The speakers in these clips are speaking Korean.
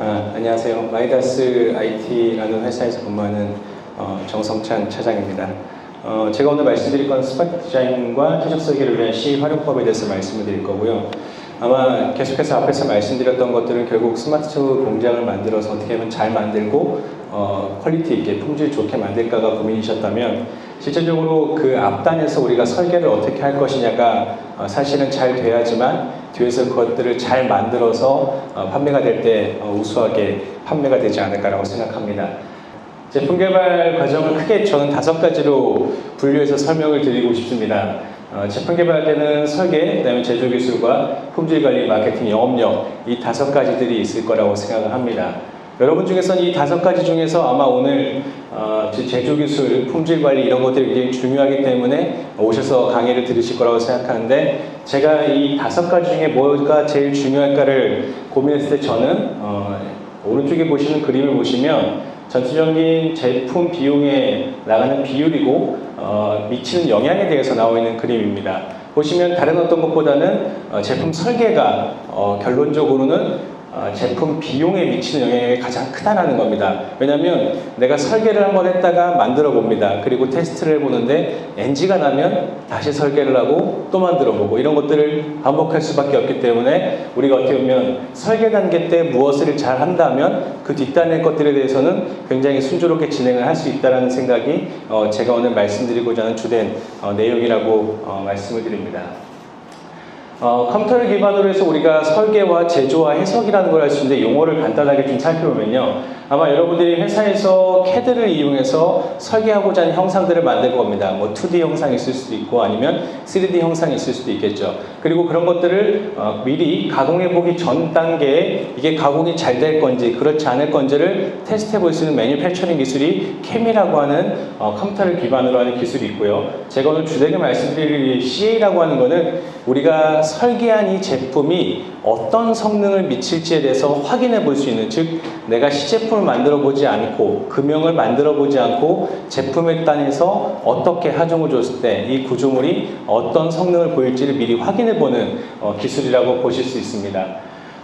아, 안녕하세요. 마이다스 IT라는 회사에서 근무하는 어, 정성찬 차장입니다. 어, 제가 오늘 말씀드릴 건 스파크 디자인과 퇴적 설계를 위한 C 활용법에 대해서 말씀을 드릴 거고요. 아마 계속해서 앞에서 말씀드렸던 것들은 결국 스마트 공장을 만들어서 어떻게 하면 잘 만들고 어, 퀄리티 있게 품질 좋게 만들까가 고민이셨다면 실질적으로 그 앞단에서 우리가 설계를 어떻게 할 것이냐가 어, 사실은 잘 돼야지만 뒤에서 그것들을 잘 만들어서 어, 판매가 될때 어, 우수하게 판매가 되지 않을까라고 생각합니다. 제품 개발 과정을 크게 저는 다섯 가지로 분류해서 설명을 드리고 싶습니다. 어, 제품 개발 때는 설계, 그다음에 제조 기술과 품질 관리, 마케팅, 영업력 이 다섯 가지들이 있을 거라고 생각을 합니다. 여러분 중에서는 이 다섯 가지 중에서 아마 오늘 어, 제조 기술, 품질 관리 이런 것들이 굉장히 중요하기 때문에 오셔서 강의를 들으실 거라고 생각하는데 제가 이 다섯 가지 중에 뭐가 제일 중요할까를 고민했을 때 저는 어, 오른쪽에 보시는 그림을 보시면 전체적인 제품 비용에 나가는 비율이고 어, 미치는 영향에 대해서 나와 있는 그림입니다. 보시면 다른 어떤 것보다는 어, 제품 설계가 어, 결론적으로는 어, 제품 비용에 미치는 영향이 가장 크다라는 겁니다. 왜냐하면 내가 설계를 한번 했다가 만들어 봅니다. 그리고 테스트를 해보는데 NG가 나면 다시 설계를 하고 또 만들어 보고 이런 것들을 반복할 수밖에 없기 때문에 우리가 어떻게 보면 설계 단계 때 무엇을 잘 한다면 그 뒷단의 것들에 대해서는 굉장히 순조롭게 진행을 할 수 있다는 생각이 어, 제가 오늘 말씀드리고자 하는 주된 어, 내용이라고 어, 말씀을 드립니다. 어, 컴퓨터를 기반으로 해서 우리가 설계와 제조와 해석이라는 걸 할 수 있는데 용어를 간단하게 좀 살펴보면요. 아마 여러분들이 회사에서 CAD를 이용해서 설계하고자 하는 형상들을 만들 겁니다. 뭐 2D 형상이 있을 수도 있고 아니면 3D 형상이 있을 수도 있겠죠. 그리고 그런 것들을 어, 미리 가공해 보기 전 단계에 이게 가공이 잘 될 건지 그렇지 않을 건지를 테스트해 볼 수 있는 매뉴팩처링 기술이 캠이라고 하는 어, 컴퓨터를 기반으로 하는 기술이 있고요. 제가 오늘 주되게 말씀드릴 CA라고 하는 거는 우리가 설계한 이 제품이 어떤 성능을 미칠지에 대해서 확인해 볼 수 있는 즉 내가 시제품을 만들어 보지 않고 금형을 만들어 보지 않고 제품에 단에서 어떻게 하중을 줬을 때 이 구조물이 어떤 성능을 보일지를 미리 확인해 보는 어, 기술이라고 보실 수 있습니다.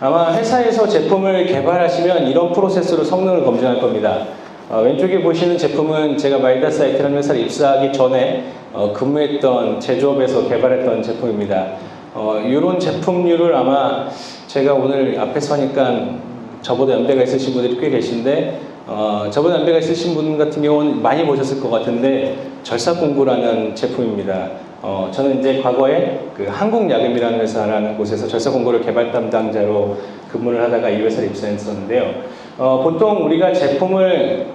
아마 회사에서 제품을 개발하시면 이런 프로세스로 성능을 검증할 겁니다. 어, 왼쪽에 보시는 제품은 제가 마이다 사이트라는 회사를 입사하기 전에 어, 근무했던 제조업에서 개발했던 제품입니다. 어, 이런 제품류를 아마 제가 오늘 앞에서 하니까 저보다 연배가 있으신 분들이 꽤 계신데 어, 저보다 연배가 있으신 분 같은 경우는 많이 보셨을 것 같은데 절삭공구라는 제품입니다. 어, 저는 이제 과거에 그 한국야금이라는 회사라는 곳에서 절삭공구를 개발 담당자로 근무를 하다가 이 회사를 입사했었는데요. 어, 보통 우리가 제품을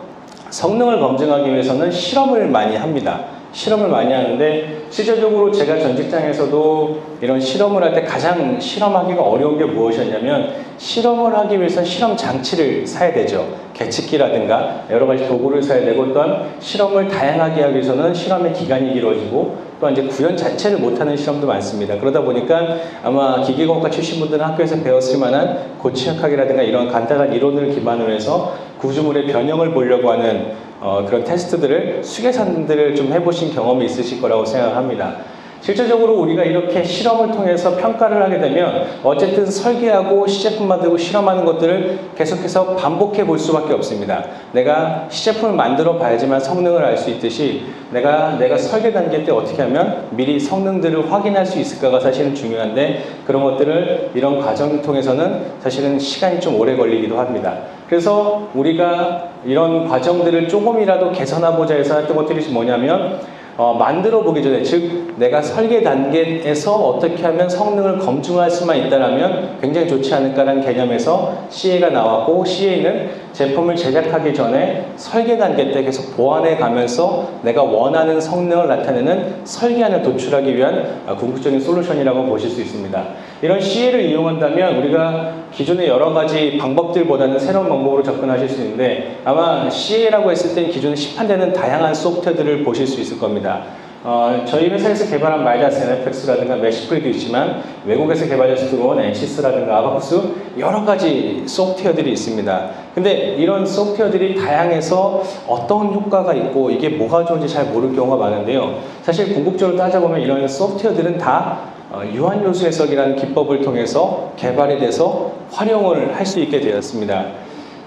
성능을 검증하기 위해서는 실험을 많이 합니다. 실험을 많이 하는데 실제적으로 제가 전 직장에서도 이런 실험을 할 때 가장 실험하기가 어려운 게 무엇이었냐면 실험을 하기 위해서 실험 장치를 사야 되죠. 계측기라든가 여러 가지 도구를 사야 되고 또한 실험을 다양하게 하기 위해서는 실험의 기간이 길어지고 또한 이제 구현 자체를 못하는 실험도 많습니다. 그러다 보니까 아마 기계공학과 출신 분들은 학교에서 배웠을 만한 고취약학이라든가 이런 간단한 이론을 기반으로 해서 구조물의 변형을 보려고 하는 어, 그런 테스트들을 수계산들을 좀 해보신 경험이 있으실 거라고 생각합니다. 실제적으로 우리가 이렇게 실험을 통해서 평가를 하게 되면 어쨌든 설계하고 시제품 만들고 실험하는 것들을 계속해서 반복해 볼 수밖에 없습니다. 내가 시제품을 만들어 봐야지만 성능을 알 수 있듯이 내가 내가 설계 단계 때 어떻게 하면 미리 성능들을 확인할 수 있을까가 사실은 중요한데 그런 것들을 이런 과정을 통해서는 사실은 시간이 좀 오래 걸리기도 합니다. 그래서 우리가 이런 과정들을 조금이라도 개선하고자 해서 했던 것들이 뭐냐면 어, 만들어 보기 전에 즉 내가 설계 단계에서 어떻게 하면 성능을 검증할 수만 있다라면 굉장히 좋지 않을까라는 개념에서 CA가 나왔고 CA는 제품을 제작하기 전에 설계 단계 때 계속 보완해 가면서 내가 원하는 성능을 나타내는 설계안을 도출하기 위한 어, 궁극적인 솔루션이라고 보실 수 있습니다. 이런 CA를 이용한다면 우리가 기존의 여러 가지 방법들보다는 새로운 방법으로 접근하실 수 있는데 아마 CA라고 했을 때 기존에 시판되는 다양한 소프트웨어들을 보실 수 있을 겁니다. 어, 저희 회사에서 개발한 마이다스 NFX라든가 메시프리도 있지만 외국에서 개발해서 들어온 엔시스라든가 아바쿠스 여러 가지 소프트웨어들이 있습니다. 근데 이런 소프트웨어들이 다양해서 어떤 효과가 있고 이게 뭐가 좋은지 잘 모를 경우가 많은데요. 사실 궁극적으로 따져보면 이런 소프트웨어들은 다 어, 유한요수 해석이라는 기법을 통해서 개발이 돼서 활용을 할 수 있게 되었습니다.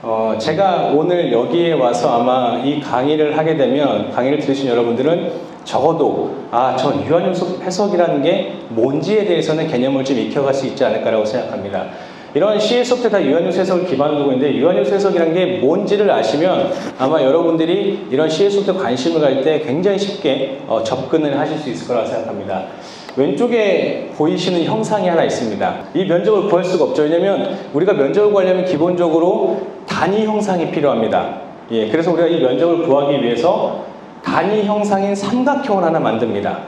어, 제가 오늘 여기에 와서 아마 이 강의를 하게 되면 강의를 들으신 여러분들은 적어도 아, 저 유한요소 해석이라는 게 뭔지에 대해서는 개념을 좀 익혀갈 수 있지 않을까라고 생각합니다. 이런 CA 소프트 다 유한요소 해석을 기반으로 두고 있는데 유한요소 해석이라는 게 뭔지를 아시면 아마 여러분들이 이런 CA 소프트 관심을 갈 때 굉장히 쉽게 어, 접근을 하실 수 있을 거라고 생각합니다. 왼쪽에 보이시는 형상이 하나 있습니다. 이 면적을 구할 수가 없죠. 왜냐면 우리가 면적을 구하려면 기본적으로 단위 형상이 필요합니다. 예, 그래서 우리가 이 면적을 구하기 위해서 단위 형상인 삼각형을 하나 만듭니다.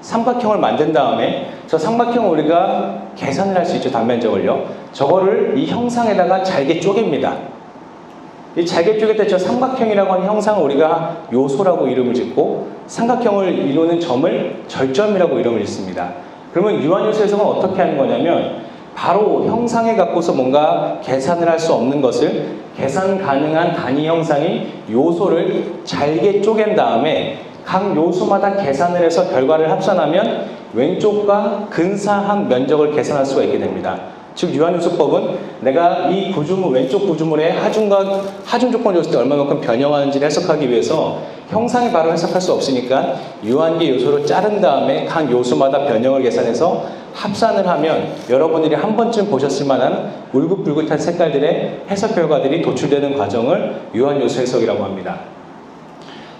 삼각형을 만든 다음에 저 삼각형을 우리가 계산을 할 수 있죠. 단면적을요. 저거를 이 형상에다가 잘게 쪼갭니다. 이 잘게 쪼갤 때 저 삼각형이라고 하는 형상을 우리가 요소라고 이름을 짓고 삼각형을 이루는 점을 절점이라고 이름을 짓습니다. 그러면 유한요소 해석은 어떻게 하는 거냐면 바로 형상에 갖고서 뭔가 계산을 할 수 없는 것을 계산 가능한 단위 형상인 요소를 잘게 쪼갠 다음에 각 요소마다 계산을 해서 결과를 합산하면 왼쪽과 근사한 면적을 계산할 수가 있게 됩니다. 즉 유한요소법은 내가 이 구조물 왼쪽 구조물의 하중과 하중 조건을 줬을 때 얼마만큼 변형하는지를 해석하기 위해서 형상이 바로 해석할 수 없으니까 유한계 요소를 자른 다음에 각 요소마다 변형을 계산해서 합산을 하면 여러분들이 한 번쯤 보셨을 만한 울긋불긋한 색깔들의 해석 결과들이 도출되는 과정을 유한 요소 해석이라고 합니다.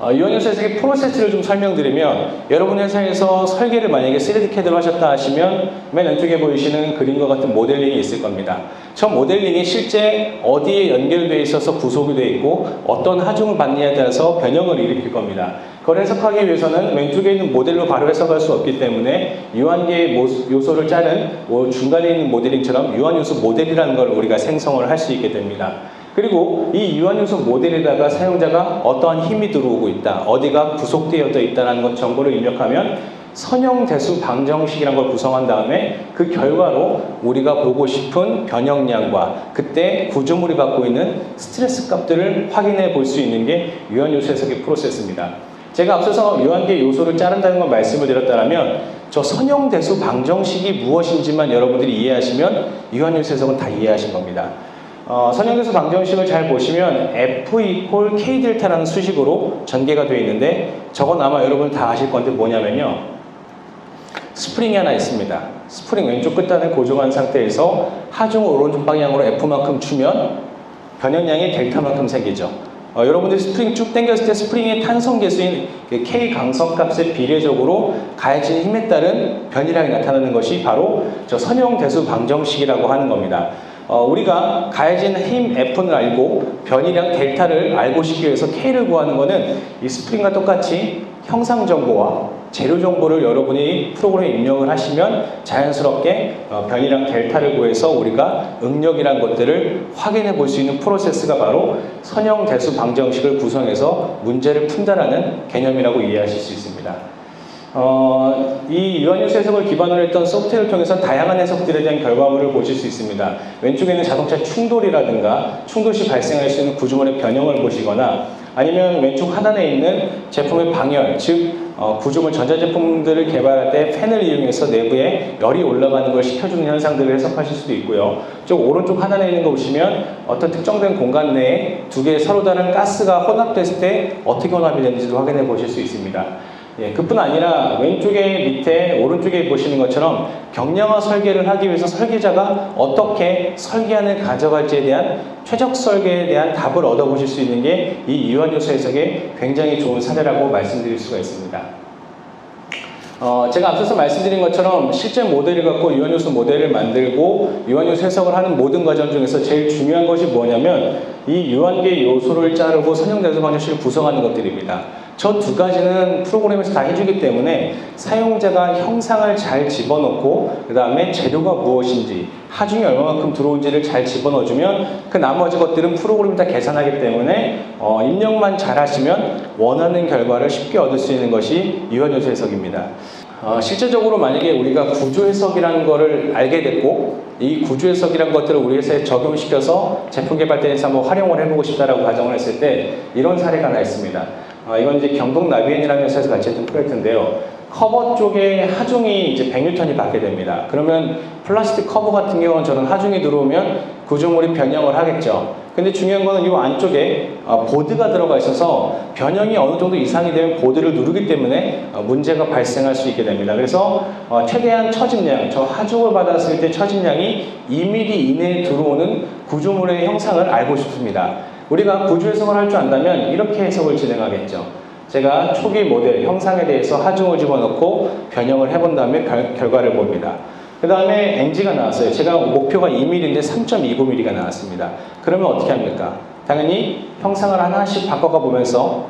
어, 유한요소 해석의 프로세스를 좀 설명드리면 여러분 회사에서 설계를 만약에 3D CAD로 하셨다 하시면 맨 왼쪽에 보이시는 그림과 같은 모델링이 있을 겁니다. 저 모델링이 실제 어디에 연결되어 있어서 구속이 되어 있고 어떤 하중을 받느냐에 따라서 변형을 일으킬 겁니다. 그걸 해석하기 위해서는 왼쪽에 있는 모델로 바로 해석할 수 없기 때문에 유한계의 요소를 짜는 뭐 중간에 있는 모델링처럼 유한요소 모델이라는 걸 우리가 생성을 할 수 있게 됩니다. 그리고 이 유한요소 모델에다가 사용자가 어떠한 힘이 들어오고 있다, 어디가 구속되어 있다는 것 정보를 입력하면 선형 대수 방정식이라는 걸 구성한 다음에 그 결과로 우리가 보고 싶은 변형량과 그때 구조물이 갖고 있는 스트레스 값들을 확인해 볼 수 있는 게 유한 요소 해석의 프로세스입니다. 제가 앞서서 유한계 요소를 자른다는 걸 말씀을 드렸다면 저 선형 대수 방정식이 무엇인지만 여러분들이 이해하시면 유한 요소 해석은 다 이해하신 겁니다. 어, 선형대수 방정식을 잘 보시면 F 이퀄 K 델타라는 수식으로 전개가 되어 있는데 저건 아마 여러분 다 아실 건데 뭐냐면요. 스프링이 하나 있습니다. 스프링 왼쪽 끝단을 고정한 상태에서 하중을 오른쪽 방향으로 F만큼 주면 변형량이 델타만큼 생기죠. 어, 여러분들이 스프링 쭉 당겼을 때 스프링의 탄성 계수인 그 K 강성 값에 비례적으로 가해지는 힘에 따른 변이량이 나타나는 것이 바로 저 선형 대수 방정식이라고 하는 겁니다. 어, 우리가 가해진 힘 F는 알고 변이량 델타를 알고 싶기 위해서 K를 구하는 것은 이 스프링과 똑같이 형상 정보와 재료 정보를 여러분이 프로그램에 입력을 하시면 자연스럽게 어, 변이량 델타를 구해서 우리가 응력이란 것들을 확인해 볼 수 있는 프로세스가 바로 선형 대수 방정식을 구성해서 문제를 푼다라는 개념이라고 이해하실 수 있습니다. 어, 이 유한유수 해석을 기반으로 했던 소프트웨어를 통해서 다양한 해석들에 대한 결과물을 보실 수 있습니다. 왼쪽에는 자동차 충돌이라든가 충돌 시 발생할 수 있는 구조물의 변형을 보시거나 아니면 왼쪽 하단에 있는 제품의 방열, 즉 어, 구조물 전자제품들을 개발할 때 팬을 이용해서 내부에 열이 올라가는 걸 시켜주는 현상들을 해석하실 수도 있고요. 쪽 오른쪽 하단에 있는 거 보시면 어떤 특정된 공간 내에 두 개의 서로 다른 가스가 혼합됐을 때 어떻게 혼합이 되는지도 확인해 보실 수 있습니다. 예, 그뿐 아니라 왼쪽에 밑에 오른쪽에 보시는 것처럼 경량화 설계를 하기 위해서 설계자가 어떻게 설계안을 가져갈지에 대한 최적 설계에 대한 답을 얻어보실 수 있는 게이 유한요소 해석의 굉장히 좋은 사례라고 말씀드릴 수가 있습니다. 어, 제가 앞서서 말씀드린 것처럼 실제 모델을 갖고 유한요소 모델을 만들고 유한요소 해석을 하는 모든 과정 중에서 제일 중요한 것이 뭐냐면 이 유한계 요소를 자르고 선형대소 방정식을 구성하는 것들입니다. 저 두 가지는 프로그램에서 다 해주기 때문에 사용자가 형상을 잘 집어넣고 그 다음에 재료가 무엇인지 하중이 얼마만큼 들어온지를 잘 집어넣어주면 그 나머지 것들은 프로그램이 다 계산하기 때문에 어, 입력만 잘 하시면 원하는 결과를 쉽게 얻을 수 있는 것이 유한 요소 해석입니다. 어, 실제적으로 만약에 우리가 구조 해석이라는 것을 알게 됐고 이 구조 해석이라는 것들을 우리 회사에 적용시켜서 제품 개발대에서 한번 활용을 해보고 싶다라고 가정을 했을 때 이런 사례가 하나 있습니다. 어, 이건 이제 경동 나비엔이라는 회사에서 같이 했던 프로젝트인데요. 커버 쪽에 하중이 이제 100뉴턴이 받게 됩니다. 그러면 플라스틱 커버 같은 경우는 저는 하중이 들어오면 구조물이 변형을 하겠죠. 근데 중요한 거는 이 안쪽에 어, 보드가 들어가 있어서 변형이 어느 정도 이상이 되면 보드를 누르기 때문에 어, 문제가 발생할 수 있게 됩니다. 그래서 어, 최대한 처짐량, 저 하중을 받았을 때 처짐량이 2mm 이내에 들어오는 구조물의 형상을 알고 싶습니다. 우리가 구조 해석을 할 줄 안다면 이렇게 해석을 진행하겠죠. 제가 초기 모델 형상에 대해서 하중을 집어넣고 변형을 해본 다음에 결, 결과를 봅니다. 그 다음에 NG가 나왔어요. 제가 목표가 2mm인데 3.29mm가 나왔습니다. 그러면 어떻게 합니까? 당연히 형상을 하나씩 바꿔가 보면서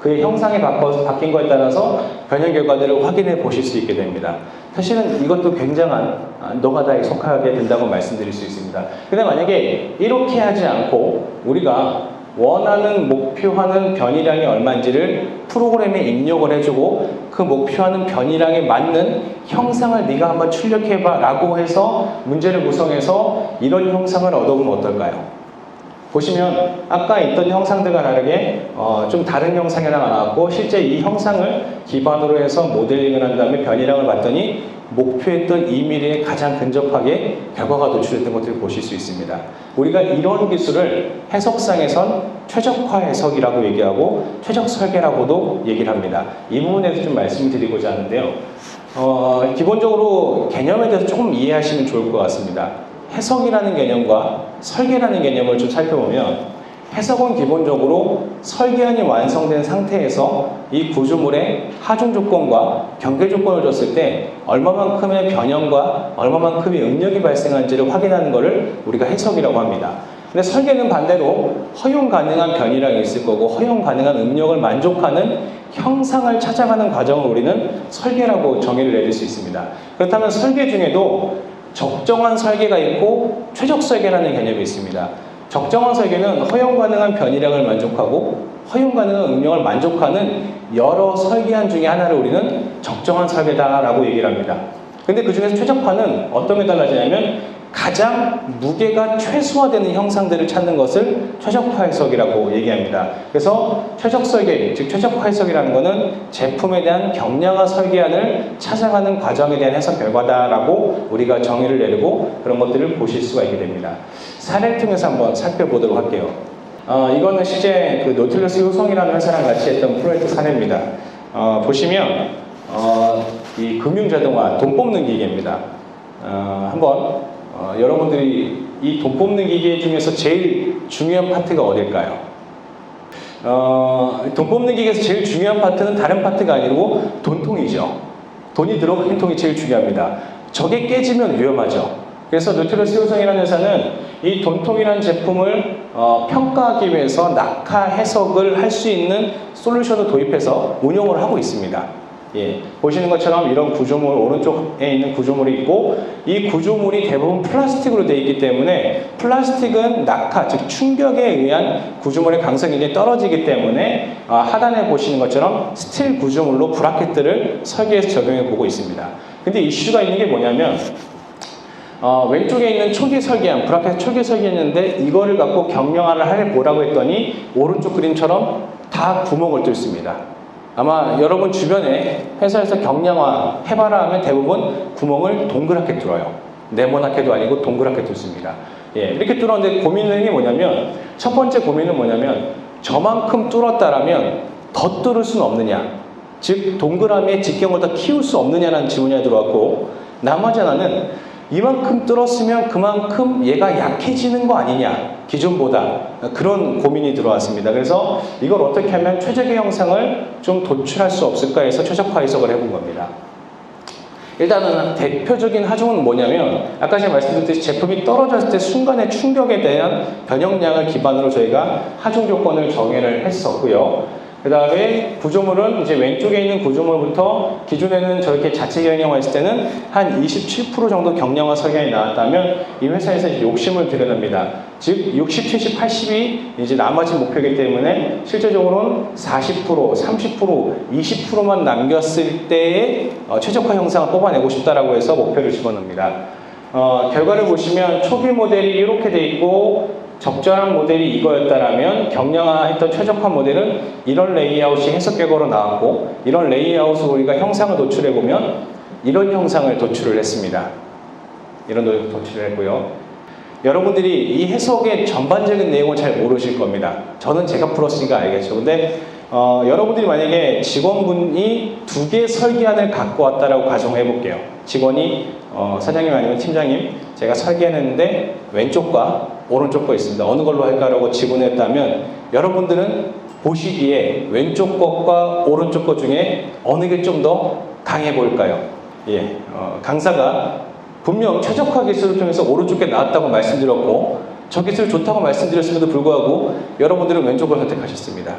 그의 형상이 바꿔, 바뀐 거에 따라서 변형 결과들을 확인해 보실 수 있게 됩니다. 사실은 이것도 굉장한 아, 노가다에 속하게 된다고 말씀드릴 수 있습니다. 근데 만약에 이렇게 하지 않고 우리가 원하는 목표하는 변이량이 얼마인지를 프로그램에 입력을 해주고 그 목표하는 변이량에 맞는 형상을 네가 한번 출력해봐 라고 해서 문제를 구성해서 이런 형상을 얻어보면 어떨까요? 보시면 아까 있던 형상들과 다르게 어, 좀 다른 형상이 하나 나왔고 실제 이 형상을 기반으로 해서 모델링을 한 다음에 변이량을 봤더니 목표했던 2mm에 가장 근접하게 결과가 도출됐던 것들을 보실 수 있습니다. 우리가 이런 기술을 해석상에선 최적화 해석이라고 얘기하고 최적 설계라고도 얘기를 합니다. 이 부분에 대해서 좀 말씀을 드리고자 하는데요. 어, 기본적으로 개념에 대해서 조금 이해하시면 좋을 것 같습니다. 해석이라는 개념과 설계라는 개념을 좀 살펴보면 해석은 기본적으로 설계안이 완성된 상태에서 이 구조물의 하중 조건과 경계 조건을 줬을 때 얼마만큼의 변형과 얼마만큼의 응력이 발생한지를 확인하는 것을 우리가 해석이라고 합니다. 근데 설계는 반대로 허용 가능한 변이량이 있을 거고 허용 가능한 응력을 만족하는 형상을 찾아가는 과정을 우리는 설계라고 정의를 내릴 수 있습니다. 그렇다면 설계 중에도 적정한 설계가 있고 최적 설계라는 개념이 있습니다. 적정한 설계는 허용 가능한 변이량을 만족하고 허용 가능한 응용을 만족하는 여러 설계안 중에 하나를 우리는 적정한 설계다라고 얘기를 합니다. 근데 그 중에서 최적화는 어떤 게 달라지냐면 가장 무게가 최소화되는 형상들을 찾는 것을 최적화 해석이라고 얘기합니다. 그래서 최적 설계, 즉 최적화 해석이라는 것은 제품에 대한 경량화 설계안을 찾아가는 과정에 대한 해석 결과다라고 우리가 정의를 내리고 그런 것들을 보실 수가 있게 됩니다. 사례를 통해서 한번 살펴보도록 할게요. 어, 이거는 실제 그 노틀러스 효성이라는 회사랑 같이 했던 프로젝트 사례입니다. 어, 보시면 어, 이 금융자동화 돈 뽑는 기계입니다. 어, 한번 어, 여러분들이 이 돈 뽑는 기계 중에서 제일 중요한 파트가 어딜까요? 어, 돈 뽑는 기계에서 제일 중요한 파트는 다른 파트가 아니고 돈통이죠. 돈이 들어가는 통이 제일 중요합니다. 저게 깨지면 위험하죠. 그래서 노트러스 효성이라는 회사는 이 돈통이라는 제품을 어, 평가하기 위해서 낙하 해석을 할 수 있는 솔루션을 도입해서 운영을 하고 있습니다. 예, 보시는 것처럼 이런 구조물 오른쪽에 있는 구조물이 있고 이 구조물이 대부분 플라스틱으로 되어 있기 때문에 플라스틱은 낙하 즉 충격에 의한 구조물의 강성이 굉장히 떨어지기 때문에 아, 하단에 보시는 것처럼 스틸 구조물로 브라켓들을 설계해서 적용해 보고 있습니다. 근데 이슈가 있는 게 뭐냐면 어, 왼쪽에 있는 초기 설계한 브라켓 초기 설계했는데 이거를 갖고 경량화를 할 뭐라고 했더니 오른쪽 그림처럼 다 구멍을 뚫습니다. 아마 여러분 주변에 회사에서 경량화 해봐라 하면 대부분 구멍을 동그랗게 뚫어요. 네모나게도 아니고 동그랗게 뚫습니다. 예, 이렇게 뚫었는데 고민은 게 뭐냐면 첫 번째 고민은 뭐냐면 저만큼 뚫었다라면 더 뚫을 수는 없느냐. 즉 동그라미의 직경을 더 키울 수 없느냐라는 질문이 들어왔고 나머지 하나는 이만큼 뚫었으면 그만큼 얘가 약해지는 거 아니냐 기존보다 그런 고민이 들어왔습니다. 그래서 이걸 어떻게 하면 최적의 형상을 좀 도출할 수 없을까 해서 최적화 해석을 해본 겁니다. 일단은 대표적인 하중은 뭐냐면 아까 제가 말씀드렸듯이 제품이 떨어졌을 때 순간의 충격에 대한 변형량을 기반으로 저희가 하중 조건을 정의를 했었고요. 그 다음에 구조물은 이제 왼쪽에 있는 구조물부터 기존에는 저렇게 자체 경량화했을 때는 한 27% 정도 경량화 설계이 나왔다면 이 회사에서 욕심을 드러냅니다. 즉 60, 70, 80이 이제 나머지 목표이기 때문에 실제적으로는 40%, 30%, 20%만 남겼을 때의 어, 최적화 형상을 뽑아내고 싶다라고 해서 목표를 집어넣습니다. 어, 결과를 보시면 초기 모델이 이렇게 돼 있고 적절한 모델이 이거였다라면 경량화했던 최적화 모델은 이런 레이아웃이 해석 결과로 나왔고 이런 레이아웃을 우리가 형상을 도출해 보면 이런 형상을 도출을 했습니다. 이런 도출을 했고요. 여러분들이 이 해석의 전반적인 내용을 잘 모르실 겁니다. 저는 제가 풀었으니까 알겠죠. 근데 어, 여러분들이 만약에 직원분이 두 개의 설계안을 갖고 왔다라고 가정해 볼게요. 직원이 어, 사장님 아니면 팀장님 제가 설계했는데 왼쪽과 오른쪽 거 있습니다. 어느 걸로 할까라고 질문했다면 여러분들은 보시기에 왼쪽 것과 오른쪽 것 중에 어느 게 좀 더 강해 보일까요? 예, 어, 강사가 분명 최적화 기술을 통해서 오른쪽에 나왔다고 말씀드렸고 저 기술 좋다고 말씀드렸음에도 불구하고 여러분들은 왼쪽을 선택하셨습니다.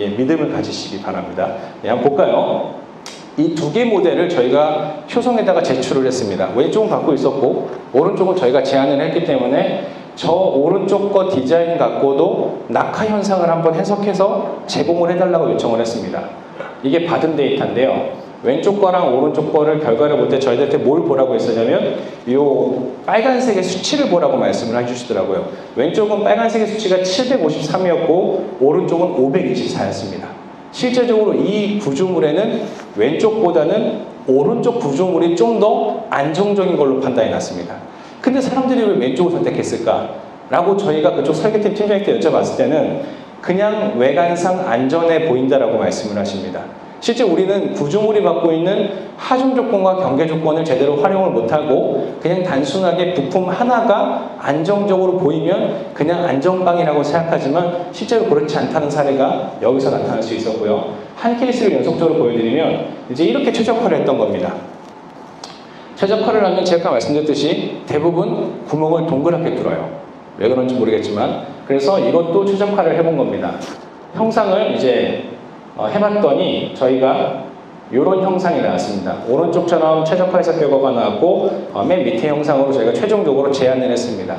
예, 믿음을 가지시기 바랍니다. 예, 한번 볼까요? 이 두 개 모델을 저희가 효성에다가 제출을 했습니다. 왼쪽은 갖고 있었고 오른쪽은 저희가 제안을 했기 때문에 저 오른쪽 거 디자인 갖고도 낙하 현상을 한번 해석해서 제공을 해달라고 요청을 했습니다. 이게 받은 데이터인데요. 왼쪽 거랑 오른쪽 거를 결과를 볼 때 저희들한테 뭘 보라고 했었냐면 요 빨간색의 수치를 보라고 말씀을 해주시더라고요. 왼쪽은 빨간색의 수치가 753이었고 오른쪽은 524였습니다. 실제적으로 이 구조물에는 왼쪽보다는 오른쪽 구조물이 좀 더 안정적인 걸로 판단해 놨습니다. 근데 사람들이 왜 왼쪽을 선택했을까? 라고 저희가 그쪽 설계팀 팀장님께 여쭤봤을 때는 그냥 외관상 안전해 보인다라고 말씀을 하십니다. 실제 우리는 구조물이 갖고 있는 하중 조건과 경계 조건을 제대로 활용을 못하고 그냥 단순하게 부품 하나가 안정적으로 보이면 그냥 안정빵이라고 생각하지만 실제로 그렇지 않다는 사례가 여기서 나타날 수 있었고요. 한 케이스를 연속적으로 보여드리면 이제 이렇게 최적화를 했던 겁니다. 최적화를 하면 제가 말씀드렸듯이 대부분 구멍을 동그랗게 뚫어요. 왜 그런지 모르겠지만 그래서 이것도 최적화를 해본 겁니다. 형상을 이제 어, 해봤더니 저희가 이런 형상이 나왔습니다. 오른쪽처럼 최적화 해석 결과가 나왔고 어, 맨 밑에 형상으로 저희가 최종적으로 제안을 했습니다.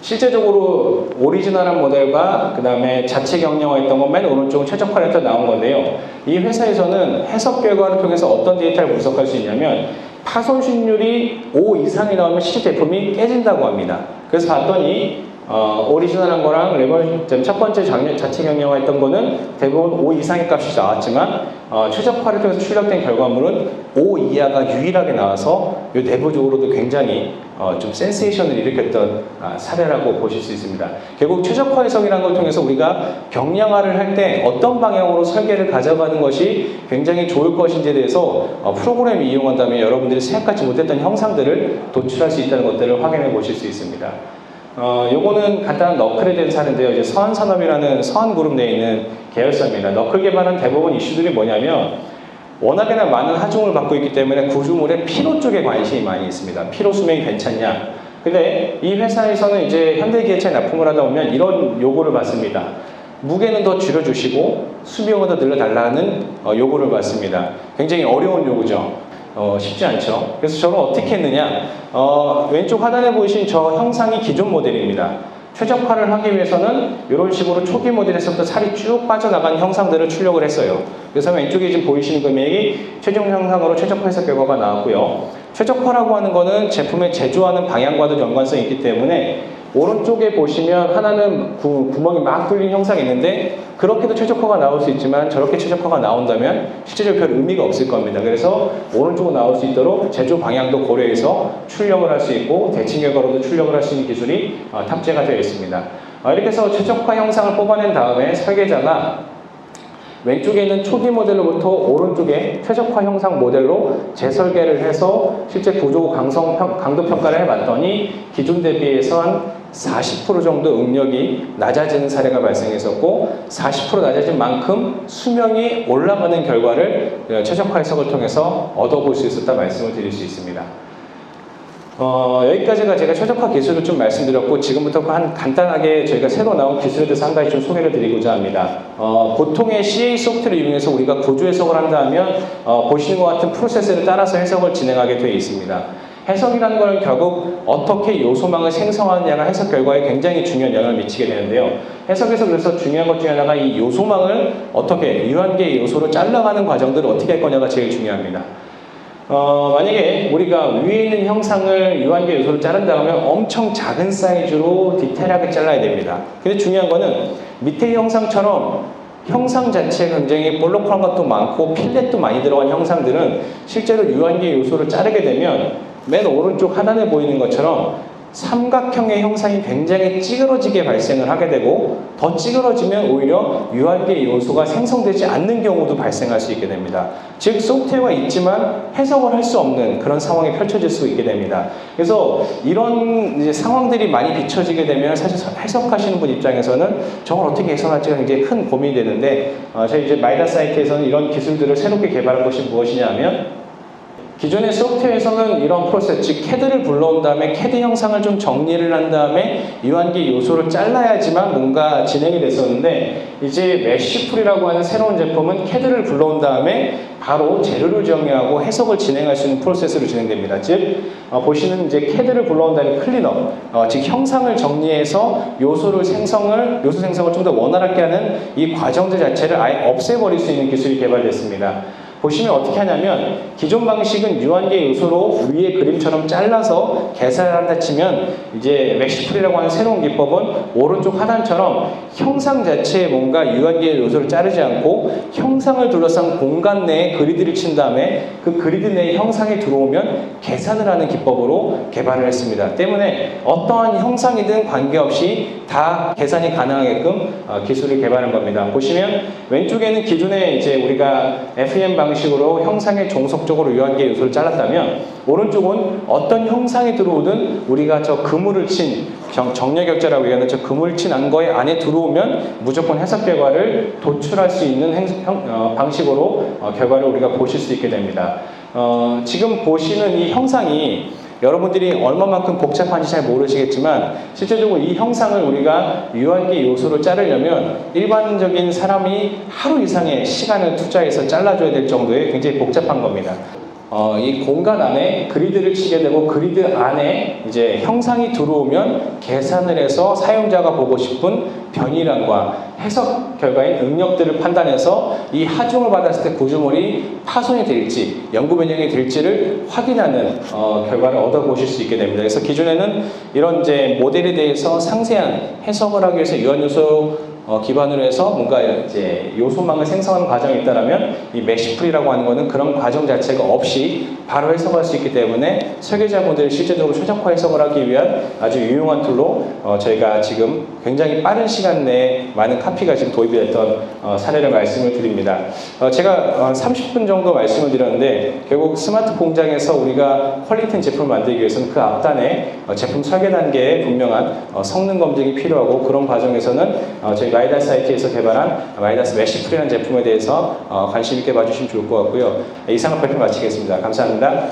실제적으로 오리지널한 모델과 그 다음에 자체 경량화했던 건맨 오른쪽은 최적화를 해서 나온 건데요. 이 회사에서는 해석 결과를 통해서 어떤 데이터를 분석할 수 있냐면 파손 신율이 5 이상이 나오면 실제 제품이 깨진다고 합니다. 그래서 봤더니 어, 오리지널한 거랑 레벨 첫 번째 작년 자체 경량화했던 거는 대부분 5 이상의 값이 나왔지만 어, 최적화를 통해서 출력된 결과물은 5 이하가 유일하게 나와서 이 내부적으로도 굉장히 어, 좀 센세이션을 일으켰던 아, 사례라고 보실 수 있습니다. 결국 최적화 해석이라는 걸 통해서 우리가 경량화를 할 때 어떤 방향으로 설계를 가져가는 것이 굉장히 좋을 것인지에 대해서 어, 프로그램을 이용한다면 여러분들이 생각하지 못했던 형상들을 도출할 수 있다는 것들을 확인해 보실 수 있습니다. 어, 요거는 간단한 너클에 대한 사례인데요. 이제 서한산업이라는 서한그룹 내에 있는 계열사입니다. 너클 개발은 대부분 이슈들이 뭐냐면 워낙에나 많은 하중을 받고 있기 때문에 구조물의 피로 쪽에 관심이 많이 있습니다. 피로 수명이 괜찮냐? 근데 이 회사에서는 이제 현대기아차에 납품을 하다 보면 이런 요구를 받습니다. 무게는 더 줄여주시고 수명은 더 늘려달라는 어, 요구를 받습니다. 굉장히 어려운 요구죠. 어, 쉽지 않죠. 그래서 저는 어떻게 했느냐? 어, 왼쪽 하단에 보이신 저 형상이 기존 모델입니다. 최적화를 하기 위해서는 이런 식으로 초기 모델에서부터 살이 쭉 빠져나간 형상들을 출력을 했어요. 그래서 왼쪽에 지금 보이시는 금액이 최종 형상으로 최적화 해석 결과가 나왔고요. 최적화라고 하는 거는 제품의 제조하는 방향과도 연관성이 있기 때문에 오른쪽에 보시면 하나는 구, 구멍이 막 뚫린 형상이 있는데 그렇게도 최적화가 나올 수 있지만 저렇게 최적화가 나온다면 실제적으로 별 의미가 없을 겁니다. 그래서 오른쪽으로 나올 수 있도록 제조 방향도 고려해서 출력을 할 수 있고 대칭 결과로도 출력을 할 수 있는 기술이 어, 탑재가 되어 있습니다. 어, 이렇게 해서 최적화 형상을 뽑아낸 다음에 설계자가 왼쪽에 있는 초기 모델로부터 오른쪽에 최적화 형상 모델로 재설계를 해서 실제 구조 강성 평, 강도 평가를 해봤더니 기존 대비해서 한 40% 정도 응력이 낮아지는 사례가 발생했었고 40% 낮아진 만큼 수명이 올라가는 결과를 최적화 해석을 통해서 얻어볼 수 있었다 말씀을 드릴 수 있습니다. 어, 여기까지가 제가 최적화 기술을 좀 말씀드렸고 지금부터 한 간단하게 저희가 새로 나온 기술에 대해서 한 가지 좀 소개를 드리고자 합니다. 어, 보통의 CA 소프트를 이용해서 우리가 구조 해석을 한다면 어, 보시는 것 같은 프로세스를 따라서 해석을 진행하게 되어 있습니다. 해석이라는 것은 결국 어떻게 요소망을 생성하느냐가 해석 결과에 굉장히 중요한 영향을 미치게 되는데요. 해석에서 그래서 중요한 것 중에 하나가 이 요소망을 어떻게 유한계 요소로 잘라가는 과정들을 어떻게 할 거냐가 제일 중요합니다. 어, 만약에 우리가 위에 있는 형상을 유한계 요소로 자른다 하면 엄청 작은 사이즈로 디테일하게 잘라야 됩니다. 근데 중요한 거는 밑에 형상처럼 형상 자체가 굉장히 볼록한 것도 많고 필렛도 많이 들어간 형상들은 실제로 유한계 요소를 자르게 되면 맨 오른쪽 하단에 보이는 것처럼 삼각형의 형상이 굉장히 찌그러지게 발생을 하게 되고 더 찌그러지면 오히려 유한계 요소가 생성되지 않는 경우도 발생할 수 있게 됩니다. 즉 소프트웨어가 있지만 해석을 할 수 없는 그런 상황이 펼쳐질 수 있게 됩니다. 그래서 이런 상황들이 많이 비춰지게 되면 사실 해석하시는 분 입장에서는 저걸 어떻게 해석할지가 굉장히 큰 고민이 되는데 어, 저희 이제 마이다 사이트에서는 이런 기술들을 새롭게 개발한 것이 무엇이냐면 기존의 소프트웨어에서는 이런 프로세스, 즉 캐드를 불러온 다음에 캐드 형상을 좀 정리를 한 다음에 유한기 요소를 잘라야지만 뭔가 진행이 됐었는데 이제 메쉬풀이라고 하는 새로운 제품은 캐드를 불러온 다음에 바로 재료를 정의하고 해석을 진행할 수 있는 프로세스로 진행됩니다. 즉 어, 보시는 이제 캐드를 불러온 다음에 클린업, 어, 즉 형상을 정리해서 요소를 생성을 요소 생성을 좀 더 원활하게 하는 이 과정들 자체를 아예 없애버릴 수 있는 기술이 개발됐습니다. 보시면 어떻게 하냐면 기존 방식은 유한계 요소로 위에 그림처럼 잘라서 계산을 한다 치면 이제 맥시풀이라고 하는 새로운 기법은 오른쪽 하단처럼 형상 자체에 뭔가 유한계 요소를 자르지 않고 형상을 둘러싼 공간 내에 그리드를 친 다음에 그 그리드 내에 형상이 들어오면 계산을 하는 기법으로 개발을 했습니다. 때문에 어떠한 형상이든 관계없이 다 계산이 가능하게끔 어, 기술을 개발한 겁니다. 보시면 왼쪽에는 기존에 이제 우리가 FEM 방 식으로 형상에 종속적으로 유한계 요소를 잘랐다면 오른쪽은 어떤 형상이 들어오든 우리가 저 그물을 친 정, 정렬격자라고 얘기하는 저 그물 친 안거에 안에 들어오면 무조건 해석 결과를 도출할 수 있는 행, 형, 어, 방식으로 어, 결과를 우리가 보실 수 있게 됩니다. 어, 지금 보시는 이 형상이 여러분들이 얼마만큼 복잡한지 잘 모르시겠지만 실제적으로 이 형상을 우리가 유한계 요소로 자르려면 일반적인 사람이 하루 이상의 시간을 투자해서 잘라줘야 될 정도의 굉장히 복잡한 겁니다. 어, 이 공간 안에 그리드를 치게 되고 그리드 안에 이제 형상이 들어오면 계산을 해서 사용자가 보고 싶은 변이량과 해석 결과인 응력들을 판단해서 이 하중을 받았을 때 구조물이 파손이 될지 연구 변형이 될지를 확인하는 어, 결과를 얻어보실 수 있게 됩니다. 그래서 기존에는 이런 이제 모델에 대해서 상세한 해석을 하기 위해서 유한 요소 어, 기반으로 해서 뭔가 이제 요소망을 생성하는 과정이 있다면 이 메시풀이라고 하는 것은 그런 과정 자체가 없이 바로 해석할 수 있기 때문에 설계자분들이 실제적으로 최적화 해석을 하기 위한 아주 유용한 툴로 어, 저희가 지금 굉장히 빠른 시간 내에 많은 카피가 지금 도입이 됐던 어, 사례를 말씀을 드립니다. 어, 제가 어, 30분 정도 말씀을 드렸는데 결국 스마트 공장에서 우리가 퀄리티인 제품을 만들기 위해서는 그 앞단에 어, 제품 설계 단계에 분명한 어, 성능 검증이 필요하고 그런 과정에서는 어, 저희 마이다스 IT에서 개발한 마이다스 메시프리라는 제품에 대해서 어, 관심 있게 봐주시면 좋을 것 같고요. 이상을 발표 마치겠습니다. 감사합니다.